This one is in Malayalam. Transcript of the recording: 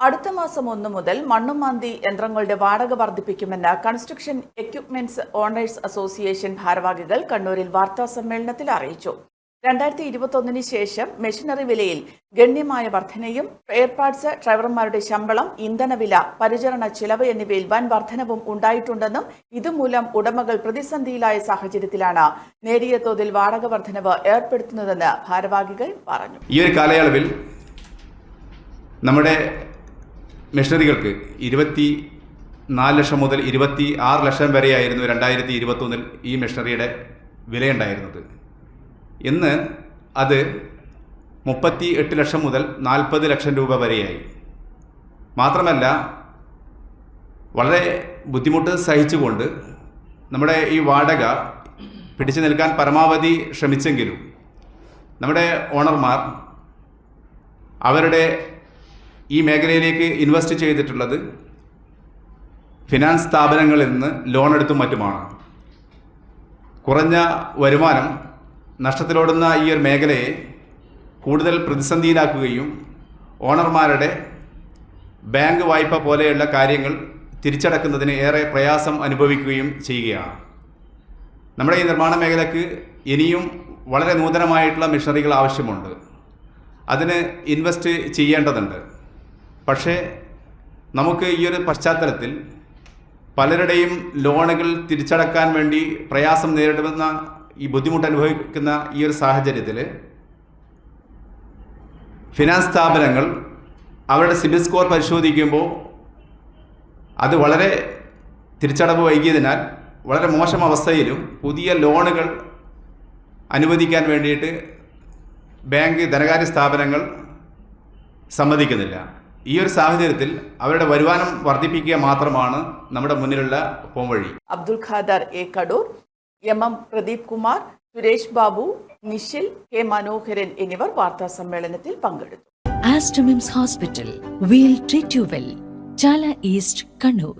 അടുത്ത മാസം ഒന്ന് മുതൽ മണ്ണുമാന്തി യന്ത്രങ്ങളുടെ വാടക വർദ്ധിപ്പിക്കുമെന്ന് കൺസ്ട്രക്ഷൻ എക്യുപ്മെന്റ്സ് ഓണേഴ്സ് അസോസിയേഷൻ ഭാരവാഹികൾ കണ്ണൂരിൽ വാർത്താ സമ്മേളനത്തിൽ അറിയിച്ചു. രണ്ടായിരത്തി ഇരുപത്തൊന്നിന് ശേഷം മെഷീനറി വിലയിൽ ഗണ്യമായ വർധനയും സ്പെയർ പാർട്സ് ഡ്രൈവർമാരുടെ ശമ്പളം ഇന്ധനവില പരിചരണ ചെലവ് എന്നിവയിൽ വൻ വർധനവും ഉണ്ടായിട്ടുണ്ടെന്നും ഇതുമൂലം ഉടമകൾ പ്രതിസന്ധിയിലായ സാഹചര്യത്തിലാണ് നേരിയ തോതിൽ വാടക വർധനവ് ഏർപ്പെടുത്തുന്നതെന്ന് ഭാരവാഹികൾ പറഞ്ഞു. ഈ ഒരു കാലയളവിൽ നമ്മുടെ മെഷീനറികൾക്ക് ഇരുപത്തി നാല് ലക്ഷം മുതൽ ഇരുപത്തി ആറ് ലക്ഷം വരെയായിരുന്നു രണ്ടായിരത്തി ഇരുപത്തൊന്നിൽ ഈ മിഷണറിയുടെ വിലയുണ്ടായിരുന്നത്. ഇന്ന് അത് മുപ്പത്തി എട്ട് ലക്ഷം മുതൽ നാൽപ്പത് ലക്ഷം രൂപ വരെയായി. മാത്രമല്ല വളരെ ബുദ്ധിമുട്ട് സഹിച്ചുകൊണ്ട് നമ്മുടെ ഈ വാടക പിടിച്ചു നിൽക്കാൻ പരമാവധി ശ്രമിച്ചെങ്കിലും നമ്മുടെ ഓണർമാർ അവരുടെ ഈ മേഖലയിലേക്ക് ഇൻവെസ്റ്റ് ചെയ്തിട്ടുള്ളത് ഫിനാൻസ് സ്ഥാപനങ്ങളിൽ നിന്ന് ലോൺ എടുത്തും മറ്റുമാണ്. കുറഞ്ഞ വരുമാനം നഷ്ടത്തിലോടുന്ന ഈ ഒരു മേഖലയെ കൂടുതൽ പ്രതിസന്ധിയിലാക്കുകയും ഓണർമാരുടെ ബാങ്ക് വായ്പ പോലെയുള്ള കാര്യങ്ങൾ തിരിച്ചടക്കുന്നതിന് ഏറെ പ്രയാസം അനുഭവിക്കുകയും ചെയ്യുകയാണ്. നമ്മുടെ ഈ നിർമ്മാണ മേഖലയ്ക്ക് ഇനിയും വളരെ നൂതനമായിട്ടുള്ള മിഷനറികൾ ആവശ്യമുണ്ട്. അതിന് ഇൻവെസ്റ്റ് ചെയ്യേണ്ടതുണ്ട്. പക്ഷേ നമുക്ക് ഈ ഒരു പശ്ചാത്തലത്തിൽ പലരുടെയും ലോണുകൾ തിരിച്ചടക്കാൻ വേണ്ടി പ്രയാസം നേരിടുന്ന ഈ ബുദ്ധിമുട്ട് അനുഭവിക്കുന്ന ഈ ഒരു സാഹചര്യത്തിൽ ഫിനാൻസ് സ്ഥാപനങ്ങൾ അവരുടെ സിബിൽ സ്കോർ പരിശോധിക്കുമ്പോൾ അത് വളരെ തിരിച്ചടവ് വൈകിയതിനാൽ വളരെ മോശം അവസ്ഥയിലും പുതിയ ലോണുകൾ അനുവദിക്കാൻ വേണ്ടിയിട്ട് ബാങ്ക് ധനകാര്യ സ്ഥാപനങ്ങൾ സമ്മതിക്കുന്നില്ല. ഈ ഒരു സാഹചര്യത്തിൽ അവരുടെ വരുമാനം വർദ്ധിപ്പിക്കുക മാത്രമാണ് നമ്മുടെ മുന്നിലുള്ള പോംവഴി Abdul Khader A Kadoor M M Pradeep Kumar Suresh Babu Nishil K Manoharan എന്നിവർ വാർത്താ സമ്മേളനത്തിൽ പങ്കെടുത്തു. Aster MIMS hospital we'll treat you well Chala east Kannur.